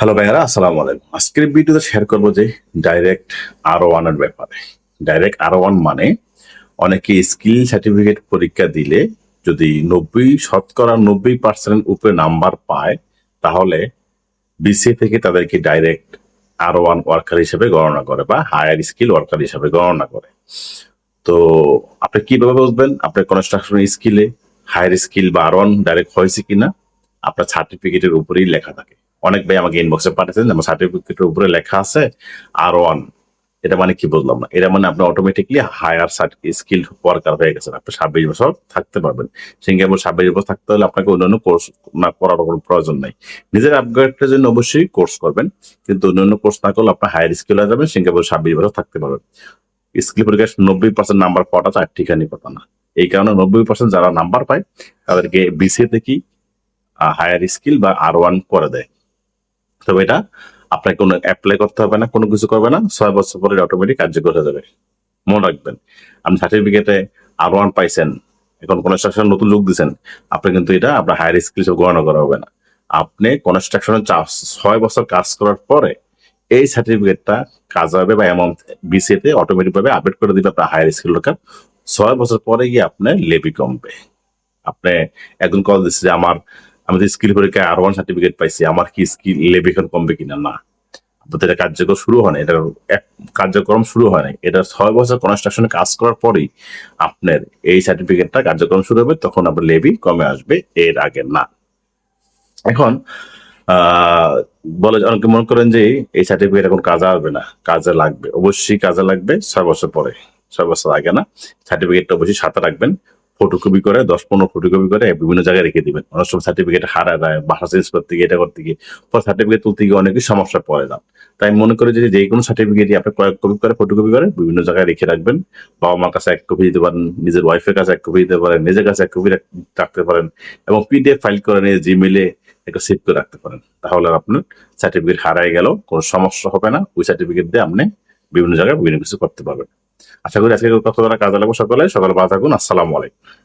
Hello ভাইয়ারা, আসসালামু আলাইকুম। আজকের ভিডিওতে শেয়ার করব যে ডাইরেক্ট আর ওয়ানের ব্যাপারে। ডাইরেক্ট আর ওয়ান মানে অনেকে স্কিল সার্টিফিকেট পরীক্ষা দিলে যদি নব্বই শতকরা নব্বই পার্সেন্ট উপরে নাম্বার পায়, তাহলে বিসিএ থেকে তাদেরকে ডাইরেক্ট আর ওয়ান ওয়ার্কার হিসেবে গণনা করে বা হায়ার স্কিল ওয়ার্কার হিসেবে গণনা করে। তো আপনি কীভাবে বুঝবেন আপনার কনস্ট্রাকশন স্কিলে হায়ার স্কিল বা আর ওয়ান ডাইরেক্ট হয়েছে কিনা? আপনার সার্টিফিকেটের উপরেই লেখা থাকে। অনেক ভাই আমাকে ইনবক্সে পাঠিয়েছেন আমার সার্টিফিকেটের উপরে লেখা আছে আর ওয়ান এটা মানে কি বুঝলাম না। এটা মানে আপনি অটোমেটিকলি হায়ার স্কিল ওয়ার্কার হয়ে গেছেন। আপনি ছাব্বিশ বছর থাকতে পারবেন। সিঙ্গাপুর ছাব্বিশ বছর থাকতে হলে আপনাকে অন্যান্য কোর্স না করার কোনো প্রয়োজন নাই। নিজের আপগ্রেডের জন্য অবশ্যই কোর্স করবেন। কিন্তু অন্যান্য কোর্স না করলে আপনার হায়ার স্কিল হয়ে যাবেন, সিঙ্গাপুর ছাব্বিশ বছর থাকতে পারবেন। স্কিল পরীক্ষায় নব্বই পার্সেন্ট নাম্বার পাওয়াটা ঠিকানি কথা না। এই কারণে নব্বই পার্সেন্ট যারা নাম্বার পায়, তাদেরকে বিসিএ থেকেই হায়ার স্কিল বা আর ওয়ান করে দেয়। তবে এটা আপনাকে কোনো অ্যাপ্লাই করতে হবে না, কোনো কিছু করবে না, ছয় বছর পরে অটোমেটিক কার্যকর হয়ে যাবে। মনে রাখবেন, আপনি সার্টিফিকেটে আর ওয়ান পাইছেন, এখন কনস্ট্রাকশন নতুন যোগ দিচ্ছেন আপনি কিন্তু এটা আপনার হায়ার স্কিল হিসেবে গণনা করা হবে না। আপনি কনস্ট্রাকশনের ছয় বছর কাজ করার পরে এই সার্টিফিকেটটা কাজ হবে বা অ্যামাউন্ট বিসিএতে অটোমেটিক ভাবে আপডেট করে দিবে আপনার হায়ার স্কিল লোকার। ছয় বছর পরে গিয়ে আপনার লেবি কমবে। আপনি একজন কল দিচ্ছে যে আমার আমি তো স্কিল পরীক্ষায় আর ওয়ান সার্টিফিকেট পাইছি, আমার কি স্কিল এখন কমবে কিনা? না। এটা কার্যকর শুরু হয় না এটা এক কার্যক্রম শুরু হয় না এটা ছয় বছর কনস্ট্রাকশনে কাজ করার পরেই আপনার এই সার্টিফিকেটটা কার্যক্রম শুরু হবে, তখন আপনার লেবি কমে আসবে, এর আগে না। এখন বলে অনেকে মনে করেন যে এই সার্টিফিকেট এখন কাজে আসবে না, কাজে লাগবে। অবশ্যই কাজে লাগবে, ছয় বছর পরে। ছয় বছর আগে না সার্টিফিকেটটা অবশ্যই সাথে রাখবেন। ফটোকপি করে, দশ পনেরো ফটোকপি করে বিভিন্ন জায়গায় রেখে দিবেন। অনেক সময় সার্টিফিকেট হারা যায়, বাসা চেঞ্জ করতে গিয়ে এটা করতে গিয়ে পর সার্টিফিকেট তুলতে গিয়ে অনেকই সমস্যা পড়ে যান। তাই মনে করি যে যে কোনো সার্টিফিকেটই আপনি কয়েক কপি করে ফটোকপি করে, বিভিন্ন জায়গায় রেখে রাখবেন। বাবা মার কাছে এক কপি দিতে পারেন, নিজের ওয়াইফের কাছে এক কপি দিতে পারেন, নিজের কাছে এক কপি রাখতে পারেন এবং পিডিএফ ফাইল করে নিয়ে জিমেলে একটা সেভ করে রাখতে পারেন। তাহলে আপনার সার্টিফিকেট হারাই গেল, কোনো সমস্যা হবে না। ওই সার্টিফিকেট দিয়ে আপনি বিভিন্ন জায়গায় বিভিন্ন কিছু করতে পারবেন। আশা করি আজকে কথা কাজে লাগবে সকলে। সকাল ভালো থাকুন। আসসালামু আলাইকুম।